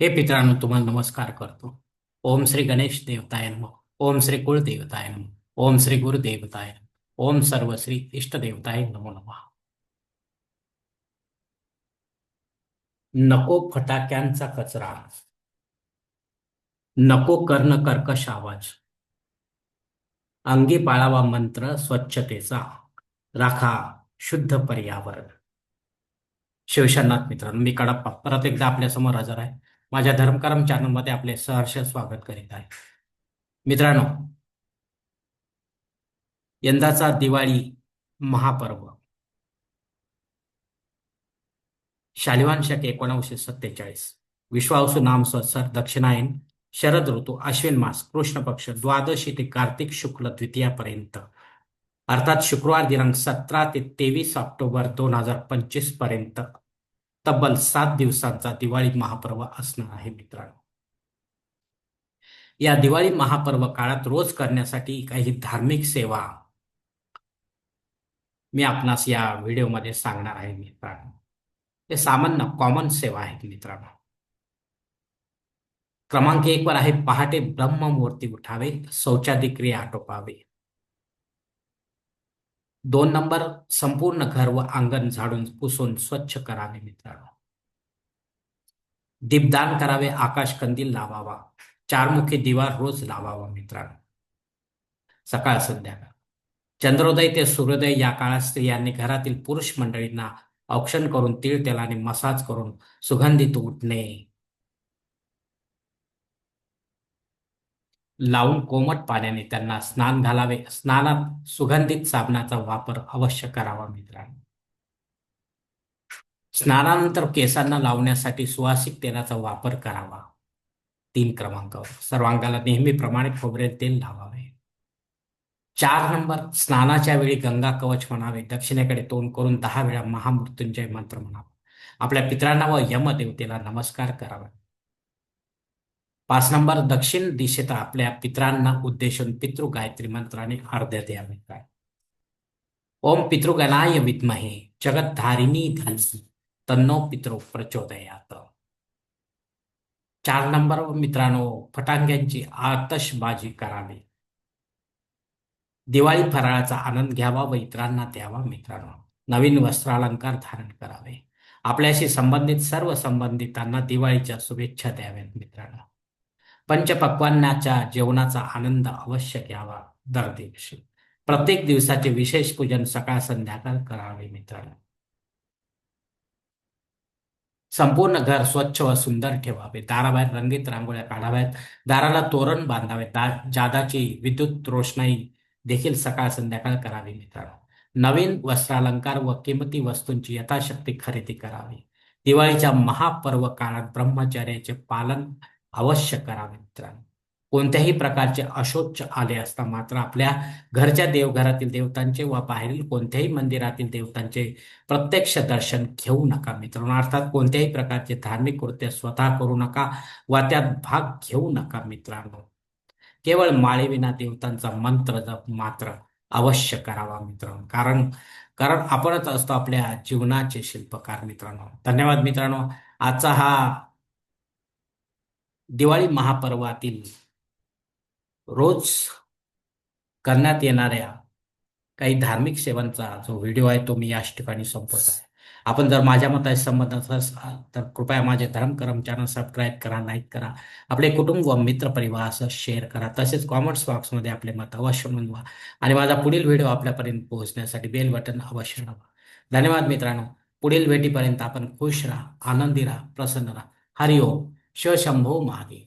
हे पित्रांनो तुम्हाला नमस्कार करतो. ओम श्री गणेश देवताय नम. ओम श्री कुलदेवताय नम. ओम श्री गुरुदेवताय नम. ओम सर्व श्री इष्टदेवताय नमो नमः. नको फटाक्यांचा कचरा. नको कर्ण कर्कश आवाज. अंगी पाळावा मंत्र स्वच्छतेचा. राखा शुद्ध पर्यावरण. शिवशनाथ मित्रांनो मी कडप्पा परत एकदा आपल्यासमोर हजर आहे. माझ्या धर्मकरम चॅनलमध्ये आपले सहर्ष स्वागत करीत आहे. मित्रांनो यंदाचा दिवाळी महापर्व. शालिवान शक एकोणीसशे सत्तेचाळीस. विश्वावसू नाम संवत्सर दक्षिणायन शरद ऋतू अश्विन मास कृष्ण पक्ष द्वादशी ते कार्तिक शुक्ल द्वितीयापर्यंत. अर्थात शुक्रवार दिनांक सतरा ते तेवीस ऑक्टोबर दोन हजार पंचवीसपर्यंत. तब्बल सात दिवसांचा दिवाळी महापर्व असणार आहे मित्रांनो. या दिवाळी महापर्व काळात रोज करण्यासाठी काही धार्मिक सेवा मी आपणास या व्हिडिओमध्ये सांगणार आहे मित्रांनो. हे सामान्य कॉमन सेवा आहेत मित्रांनो. क्रमांक एक वर आहे पहाटे ब्रह्ममूर्ती उठावे शौचादी क्रिया आटोपावे. दोन नंबर संपूर्ण घर व अंगण झाडून पुसून स्वच्छ करावे मित्रांनो. दीपदान करावे आकाश कंदील लावावा चारमुखी दिवार रोज लावावा मित्रांनो. सकाळ संध्याकाळ. चंद्रोदय ते सूर्योदय या काळात स्त्रियांनी घरातील पुरुष मंडळींना औक्षण करून तीळ तेलाने मसाज करून सुगंधित उठणे. लावून कोमट पाण्याने त्यांना स्नान घालावे. स्नानात सुगंधित साबणाचा वापर अवश्य करावा मित्रांनो. स्नानानंतर केसांना लावण्यासाठी सुवासिक तेलाचा वापर करावा. तीन क्रमांकावर. सर्वांगाला नेहमीप्रमाणे खोबरेल तेल लावावे. चार नंबर स्नानाच्या वेळी गंगा कवच म्हणावे. दक्षिणेकडे तोंड करून दहा वेळा महामृत्युंजय मंत्र म्हणावा. आपल्या पित्रांना व यमदेवतेला नमस्कार करावा. पाच नंबर दक्षिण दिशेत आपल्या पित्रांना उद्देशून पितृ गायत्री मंत्राने अर्ध्य द्यावे. काय? ओम पितृगणाय विद्महे जगद्धारिणी धनसी तन्नो पितृ प्रचोदयात. चार नंबर मित्रांनो फटांग्यांची आतषबाजी करावी. दिवाळी फराळाचा आनंद घ्यावा व इतरांना द्यावा मित्रांनो. नवीन वस्त्रालंकार धारण करावे. आपल्याशी संबंधित सर्व संबंधितांना दिवाळीच्या शुभेच्छा द्याव्यात मित्रांनो. पंचपक्वान्नाच्या जेवणाचा आनंद अवश्य घ्यावा दर दिवशी प्रत्येक दिवसाचे विशेष पूजन सकाळ संध्याकाळ करावे मित्रांनो. संपूर्ण घर स्वच्छ व सुंदर ठेवावे. दाराबाहेर रंगीत रांगोळ्या काढाव्यात. दाराला तोरण बांधावे. दा जादाची विद्युत रोषणाई देखील सकाळ संध्याकाळ करावी मित्रांनो. नवीन वस्त्रालंकार व किंमती वस्तूंची यथाशक्ती खरेदी करावी. दिवाळीच्या महापर्व काळात ब्रह्मचर्याचे पालन अवश्य करा मित्रांनो. कोणत्याही प्रकारचे अशोच आले असता मात्र आपल्या घरच्या देवघरातील देवतांचे व बाहेरील कोणत्याही मंदिरातील देवतांचे प्रत्यक्ष दर्शन घेऊ नका मित्रांनो. अर्थात कोणत्याही प्रकारचे धार्मिक कृत्य स्वतः करू नका व त्यात भाग घेऊ नका मित्रांनो. केवळ माळेविना देवतांचा मंत्र जप मात्र अवश्य करावा मित्रांनो. कारण कारण आपणच असतो आपल्या जीवनाचे शिल्पकार मित्रांनो. धन्यवाद मित्रांनो. आजचा हा दिवाळी महापर्वातील रोज करण्यात येणाऱ्या काही धार्मिक सेवांचा जो व्हिडिओ आहे तो मी याच ठिकाणी संपवत आहे. आपण जर माझ्या मताशी संबंध असाल तर कृपया माझे धर्मकरम चॅनल सबस्क्राईब करा लाईक करा. आपले कुटुंब व मित्र परिवार असं शेअर करा. तसेच कॉमेंट्स बॉक्समध्ये आपले मत अवश्य नोंदवा. आणि माझा पुढील व्हिडिओ आपल्यापर्यंत पोहोचण्यासाठी बेल बटन अवश्य दाबा. धन्यवाद मित्रांनो. पुढील भेटीपर्यंत आपण खुश राहा आनंदी राहा प्रसन्न राहा. हरिओम. शिवशंभो महादेव